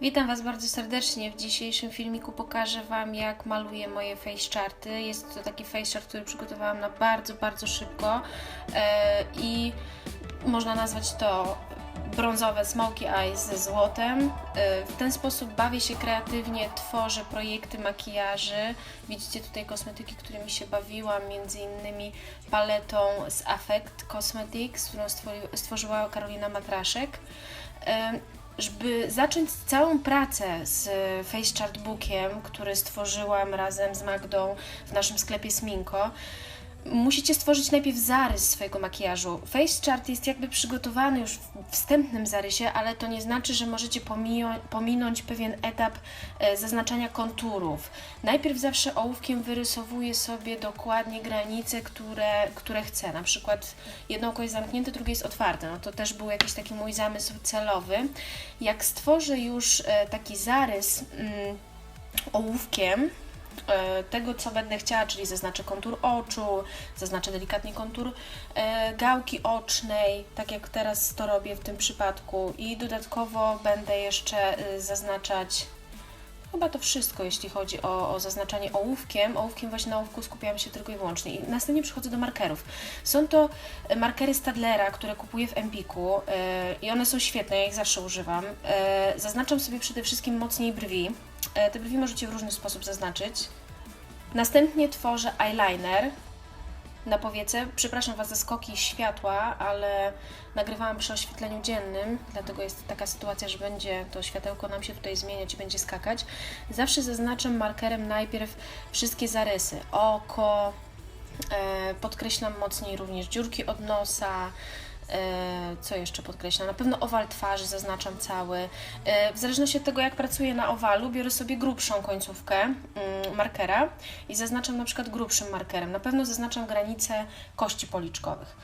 Witam Was bardzo serdecznie. W dzisiejszym filmiku pokażę Wam, jak maluję moje face charty. Jest to taki face chart, który przygotowałam na bardzo, bardzo szybko e, i można nazwać to brązowe smoky eyes ze złotem. E, w ten sposób bawię się kreatywnie, tworzę projekty makijaży. Widzicie tutaj kosmetyki, którymi się bawiłam, między innymi paletą z Affect Cosmetics, którą stworzyła Karolina Matraszek. E, żeby zacząć całą pracę z Face Chart Bookiem, który stworzyłam razem z Magdą w naszym sklepie Sminko, musicie stworzyć najpierw zarys swojego makijażu. Face Chart jest jakby przygotowany już w wstępnym zarysie, ale to nie znaczy, że możecie pominąć pewien etap e, zaznaczania konturów. Najpierw zawsze ołówkiem wyrysowuję sobie dokładnie granice, które, które chcę. Na przykład jedno oko jest zamknięte, drugie jest otwarte. No to też był jakiś taki mój zamysł celowy. Jak stworzę już e, taki zarys mm, ołówkiem, tego, co będę chciała, czyli zaznaczę kontur oczu, zaznaczę delikatnie kontur e, gałki ocznej, tak jak teraz to robię w tym przypadku i dodatkowo będę jeszcze e, zaznaczać chyba to wszystko, jeśli chodzi o, o zaznaczanie ołówkiem. Ołówkiem właśnie na ołówku skupiam się tylko i wyłącznie. I następnie przechodzę do markerów. Są to e, markery Stadlera, które kupuję w Empiku e, i one są świetne, ja ich zawsze używam. E, zaznaczam sobie przede wszystkim mocniej brwi. E, te brwi możecie w różny sposób zaznaczyć. Następnie tworzę eyeliner na powiece. Przepraszam Was za skoki światła, ale nagrywałam przy oświetleniu dziennym, dlatego jest taka sytuacja, że będzie to światełko nam się tutaj zmieniać i będzie skakać. Zawsze zaznaczam markerem najpierw wszystkie zarysy. Oko, e, podkreślam mocniej również dziurki od nosa, co jeszcze podkreślam? Na pewno owal twarzy zaznaczam cały. E, W zależności od tego, jak pracuję na owalu, biorę sobie grubszą końcówkę mm, markera i zaznaczam na przykład grubszym markerem. Na pewno zaznaczam granice kości policzkowych.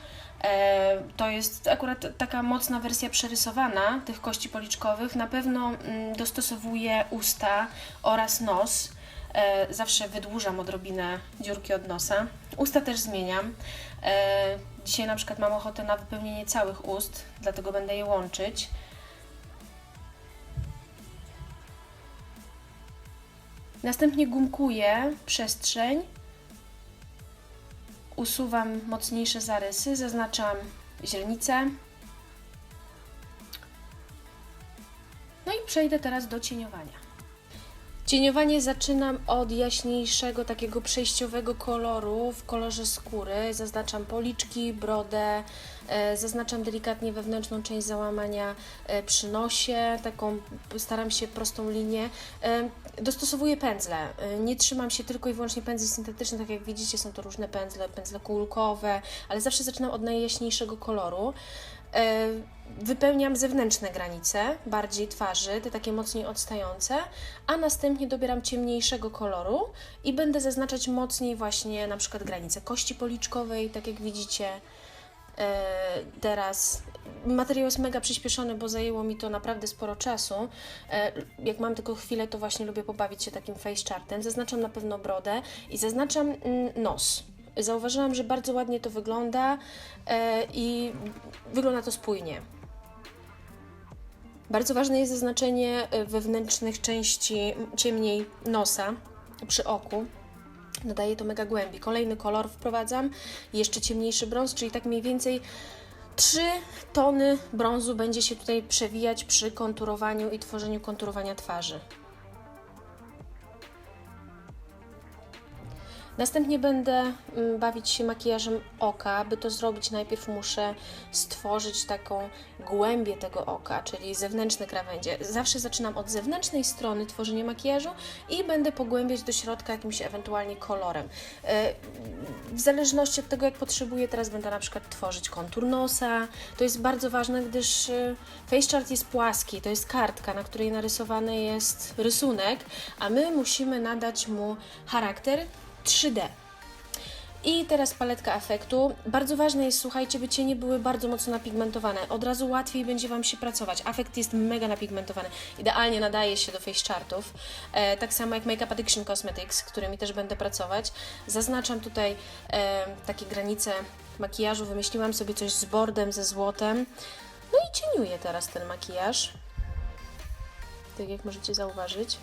E, To jest akurat taka mocna wersja przerysowana tych kości policzkowych. Na pewno mm, dostosowuję usta oraz nos. E, Zawsze wydłużam odrobinę dziurki od nosa. Usta też zmieniam. E, Dzisiaj na przykład mam ochotę na wypełnienie całych ust, dlatego będę je łączyć. Następnie gumkuję przestrzeń. Usuwam mocniejsze zarysy, zaznaczam źrenicę. No i przejdę teraz do cieniowania. Cieniowanie zaczynam od jaśniejszego, takiego przejściowego koloru w kolorze skóry. Zaznaczam policzki, brodę, e, zaznaczam delikatnie wewnętrzną część załamania e, przy nosie, taką staram się prostą linię. E, dostosowuję pędzle. Nie trzymam się tylko i wyłącznie pędzli syntetycznych, tak jak widzicie są to różne pędzle, pędzle kulkowe, ale zawsze zaczynam od najjaśniejszego koloru. E, Wypełniam zewnętrzne granice, bardziej twarzy, te takie mocniej odstające, a następnie dobieram ciemniejszego koloru i będę zaznaczać mocniej właśnie na przykład granice kości policzkowej, tak jak widzicie e, teraz. Materiał jest mega przyspieszony, bo zajęło mi to naprawdę sporo czasu. E, Jak mam tylko chwilę, to właśnie lubię pobawić się takim face chartem. Zaznaczam na pewno brodę i zaznaczam mm, nos. Zauważyłam, że bardzo ładnie to wygląda e, i wygląda to spójnie. Bardzo ważne jest zaznaczenie e, wewnętrznych części ciemniej nosa przy oku. Nadaje to mega głębi. Kolejny kolor wprowadzam, jeszcze ciemniejszy brąz, czyli tak mniej więcej 3 tony brązu będzie się tutaj przewijać przy konturowaniu i tworzeniu konturowania twarzy. Następnie będę mm, bawić się makijażem oka. By to zrobić, najpierw muszę stworzyć taką głębię tego oka, czyli zewnętrzne krawędzie. Zawsze zaczynam od zewnętrznej strony tworzenia makijażu i będę pogłębiać do środka jakimś ewentualnie kolorem. E, W zależności od tego, jak potrzebuję, teraz będę na przykład tworzyć kontur nosa. To jest bardzo ważne, gdyż e, face chart jest płaski, to jest kartka, na której narysowany jest rysunek, a my musimy nadać mu charakter 3D. I teraz paletka efektu. Bardzo ważne jest, słuchajcie, by cienie były bardzo mocno napigmentowane. Od razu łatwiej będzie Wam się pracować. Afekt jest mega napigmentowany. Idealnie nadaje się do face chartów. E, tak samo jak Makeup Addiction Cosmetics, którymi też będę pracować. Zaznaczam tutaj e, takie granice makijażu. Wymyśliłam sobie coś z bordem, ze złotem. No i cieniuję teraz ten makijaż. tak jak możecie zauważyć.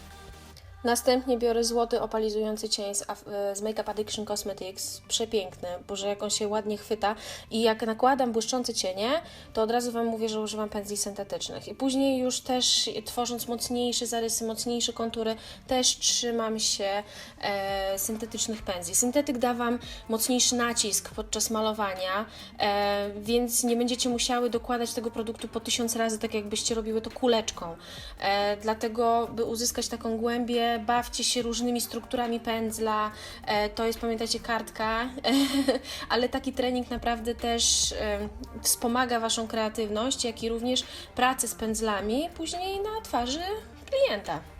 Następnie biorę złoty opalizujący cień z, e, z Makeup Addiction Cosmetics. Przepiękny, boże jak on się ładnie chwyta. I jak nakładam błyszczące cienie, to od razu Wam mówię, że używam pędzli syntetycznych. I później już też tworząc mocniejsze zarysy, mocniejsze kontury, też trzymam się e, syntetycznych pędzli. Syntetyk da Wam mocniejszy nacisk podczas malowania, e, więc nie będziecie musiały dokładać tego produktu po tysiąc razy, tak jakbyście robiły to kuleczką. E, dlatego, by uzyskać taką głębię, bawcie się różnymi strukturami pędzla. E, to jest, pamiętajcie, kartka, ale taki trening naprawdę też e, wspomaga Waszą kreatywność, jak i również pracę z pędzlami później na twarzy klienta.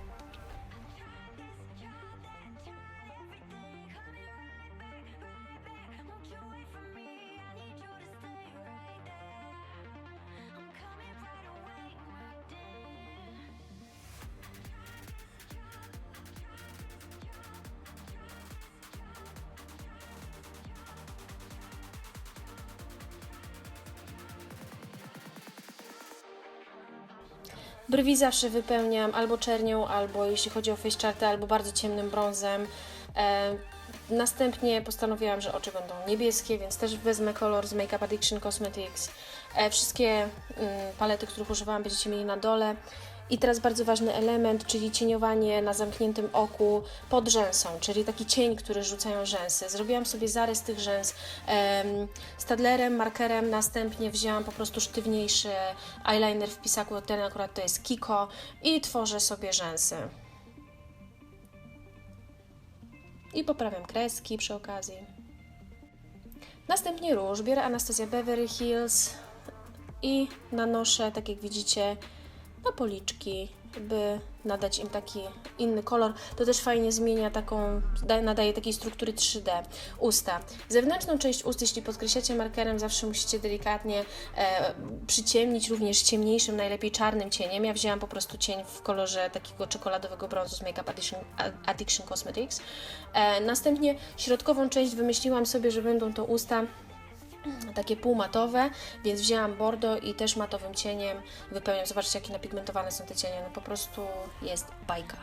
Brwi zawsze wypełniam albo czernią, albo jeśli chodzi o face charty, albo bardzo ciemnym brązem. E, następnie postanowiłam, że oczy będą niebieskie, więc też wezmę kolor z Makeup Addiction Cosmetics. E, wszystkie mm, palety, których używałam, będziecie mieli na dole. I teraz bardzo ważny element, czyli cieniowanie na zamkniętym oku pod rzęsą, czyli taki cień, który rzucają rzęsy. Zrobiłam sobie zarys tych rzęs em, stadlerem, markerem, następnie wzięłam po prostu sztywniejszy eyeliner w pisaku, ten akurat to jest Kiko i tworzę sobie rzęsy. I poprawiam kreski przy okazji. Następnie róż. Biorę Anastasia Beverly Hills i nanoszę, tak jak widzicie, policzki, by nadać im taki inny kolor. To też fajnie zmienia taką, da- nadaje takiej struktury 3D. Usta. Zewnętrzną część ust, jeśli podkreślacie markerem, zawsze musicie delikatnie e, przyciemnić, również ciemniejszym, najlepiej czarnym cieniem. Ja wzięłam po prostu cień w kolorze takiego czekoladowego brązu z Makeup Addiction, Addiction Cosmetics. E, następnie środkową część wymyśliłam sobie, że będą to usta takie półmatowe, więc wzięłam bordo i też matowym cieniem wypełniam. Zobaczcie, jakie napigmentowane są te cienie. No po prostu jest bajka.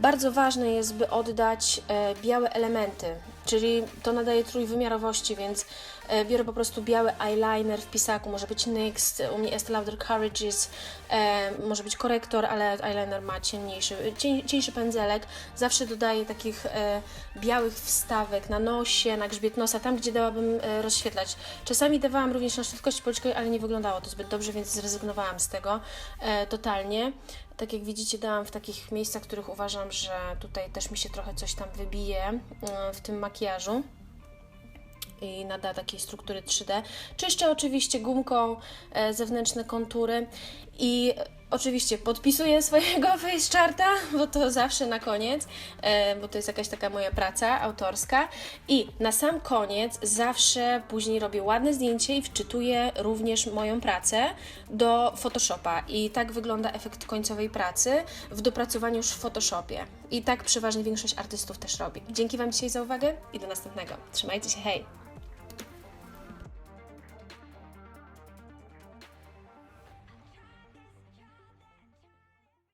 Bardzo ważne jest, by oddać e, białe elementy, czyli to nadaje trójwymiarowości, więc e, biorę po prostu biały eyeliner w pisaku, może być NYX, u mnie Estee Lauder Courageous, e, może być korektor, ale eyeliner ma ciemniejszy, cień, cieńszy pędzelek. Zawsze dodaję takich białych wstawek na nosie, na grzbiet nosa, tam gdzie dałabym rozświetlać. Czasami dawałam również na szybkość policzkowej, ale nie wyglądało to zbyt dobrze, więc zrezygnowałam z tego totalnie. Tak jak widzicie, dałam w takich miejscach, w których uważam, że tutaj też mi się trochę coś tam wybije e, w tym makijażu i nada takiej struktury 3D. Czyszczę oczywiście gumką e, zewnętrzne kontury i oczywiście podpisuję swojego face charta, bo to zawsze na koniec, e, bo to jest jakaś taka moja praca autorska i na sam koniec zawsze później robię ładne zdjęcie i wczytuję również moją pracę do Photoshopa i tak wygląda efekt końcowej pracy w dopracowaniu już w Photoshopie. I tak przeważnie większość artystów też robi. Dzięki Wam dzisiaj za uwagę i do następnego. Trzymajcie się, hej!